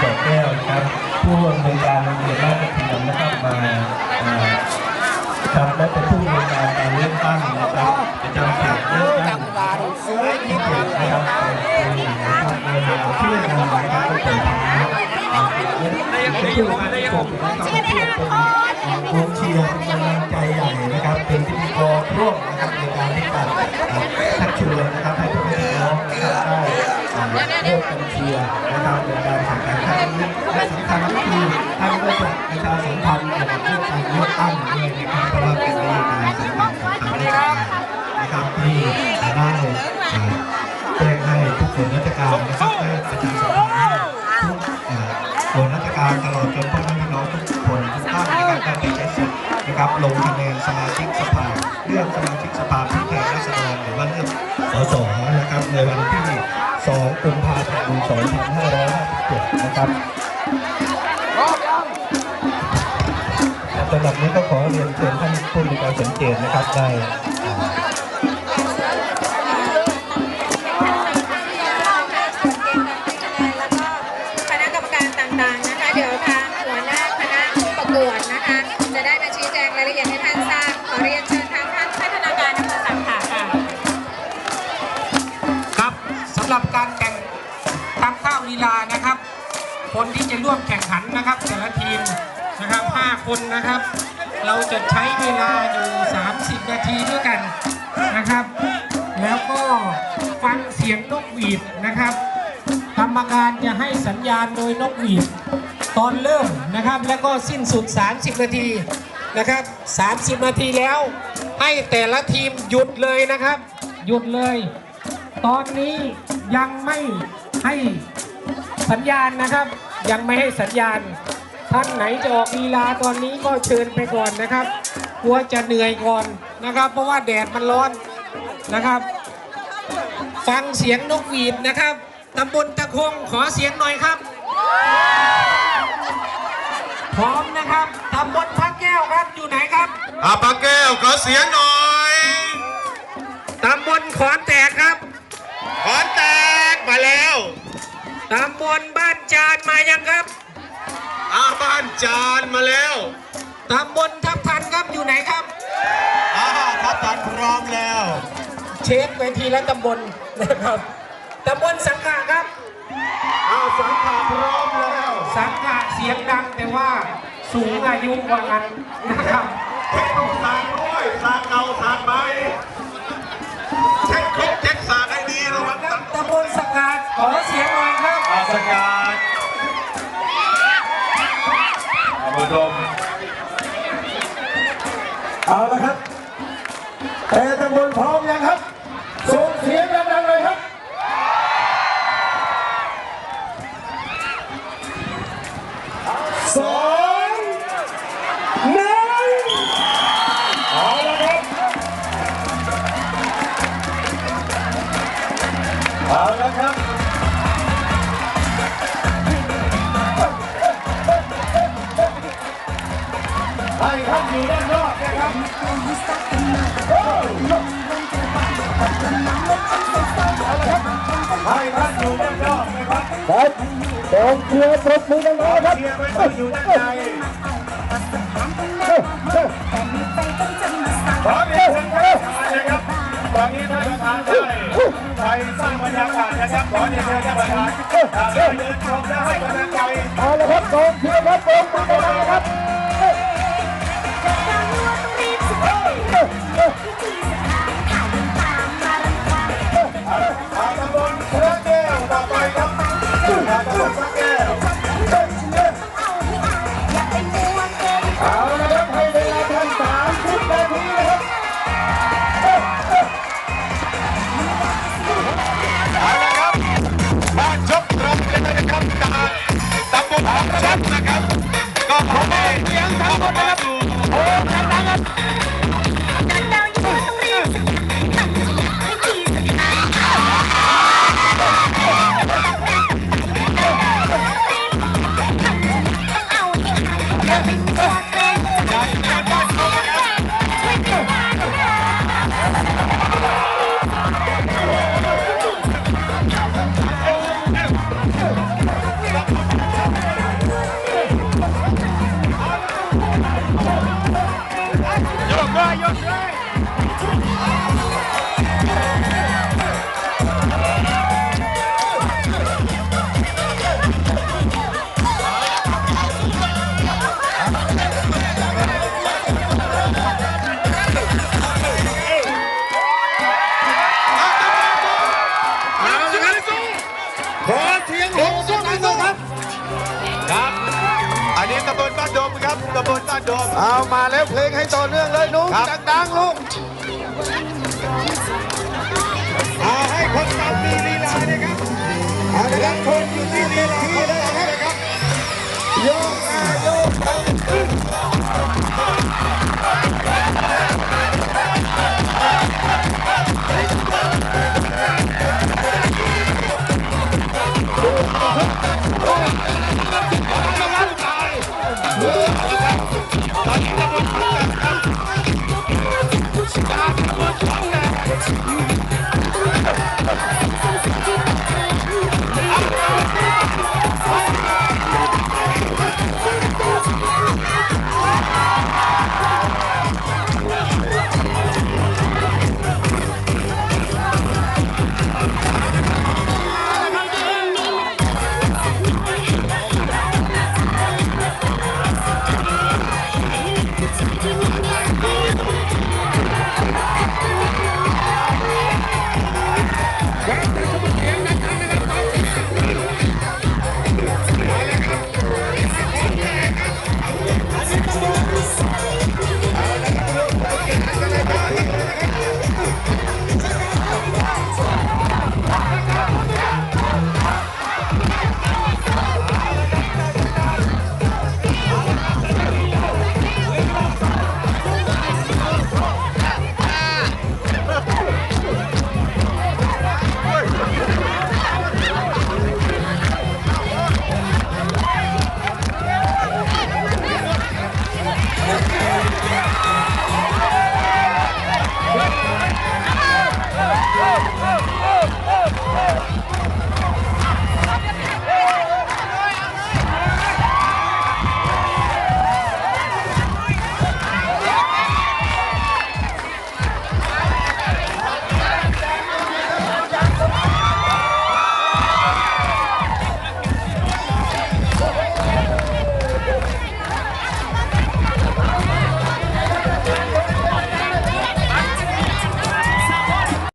สระแก้วนะครับ ผู้อำนวยการโรงเรียนราชเทียมนะครับมาเอ่อครับและเป็นผู้อำนวยการการเลือกตั้งนะครับประจำเขตเลือกตั้งที่เจ็ดนะครับเป็นผู้นะครับเดินทางช่วยงานนะครับตั้งแต่เป็นผู้มาได้ผมนะครับเป็นกองเชียร์กำลังใจใหญ่นะครับ เป็นพิธีกรร่วมนะครับในการที่จะชักชวนนะครับให้ทุกพี่น้องนะครับ ได้เลือกกองเชียร์นะครับในการแข่งขันครั้งนี้และสำคัญก็คือท่านก็จะประชาสัมพันธ์เกี่ยวกับเรื่องการเลือกตั้งด้วยนะครับเพราะว่าเป็นนโยบายสำคัญของทางราชการนะครับที่ได้แจ้งให้ทุกส่วนราชการนะครับได้ประชาสัมพันธ์ทุกส่วนราชการตลอดจนพ่อแม่พี่น้องทุกคนทุกท่านนะครับได้ไปใช้สิทธิ์นะครับลงคะแนนสมาชิกสภาเลือกสมา 2557นะครับสำหรับนี้ก็ขอเรียนเชิญท่านผู้มีการสังเกตนะครับได้าวลีลานะครับ คนที่จะร่วมแข่งขันนะครับ แต่ละทีมนะครับ 5 คนนะครับ เราจะใช้เวลาอยู่ 30 นาทีด้วยกันนะครับ แล้วก็ฟังเสียงนกหวีดนะครับ กรรมการจะให้สัญญาณโดยนกหวีดตอนเริ่มนะครับแล้วก็สิ้นสุด 30 นาทีนะครับ 30 นาทีแล้ว ให้แต่ละทีมหยุดเลยนะครับ หยุดเลย ตอนนี้ยังไม่ให้ สัญญาณนะครับ ยังไม่ให้สัญญาณ ท่านไหนจะออกลีลาตอนนี้ก็เชิญไปก่อนนะครับกลัวจะเหนื่อยก่อนนะครับ เพราะว่าแดดมันร้อนนะครับ ฟังเสียงนกหวีดนะครับตำบลตะคงขอเสียงหน่อยครับ พร้อมนะครับตำบลพระแก้วครับอยู่ไหนครับอาปาแก้วขอเสียงหน่อยตำบลขอนแตกครับ ขอนแตกมาแล้ว ตำบลบ้านจานมายังครับอาบ้านจานมาแล้วตำบลทับทันครับอยู่ไหนครับอาทับทันพร้อมแล้ว เช็คเวทีและตำบลนะครับตำบลสังขะครับอาสังขาพร้อมแล้ว สังขะเสียงดังแต่ว่าสูงอายุกว่านั้นนะครับเช็คต้องสากด้วยสากเก่าสากใหม่ ครั ครับครับกองเชียร์ปรบมือดังๆครับเชียร์ไม่ต้องอยู่ด้านนขอเรียนท่านประธานนะครับตอนนี้ท่านประธานได้ไปสร้างบรรยากาศนะครับขอเรียนเชิญท่านประธานได้เดินชมและให้กำลังใจเอาละครับกองเชียร์ครับปรบมือดังๆครับ ลบ้านโดมครับตำบลบ้านโดม เอามาแล้วเพลงให้ต่อเนื่องเลยนุ๊กดังๆลูกเอาให้คนตำมีลีลานะครับเอาละครับคนอยู่ที่ลีลา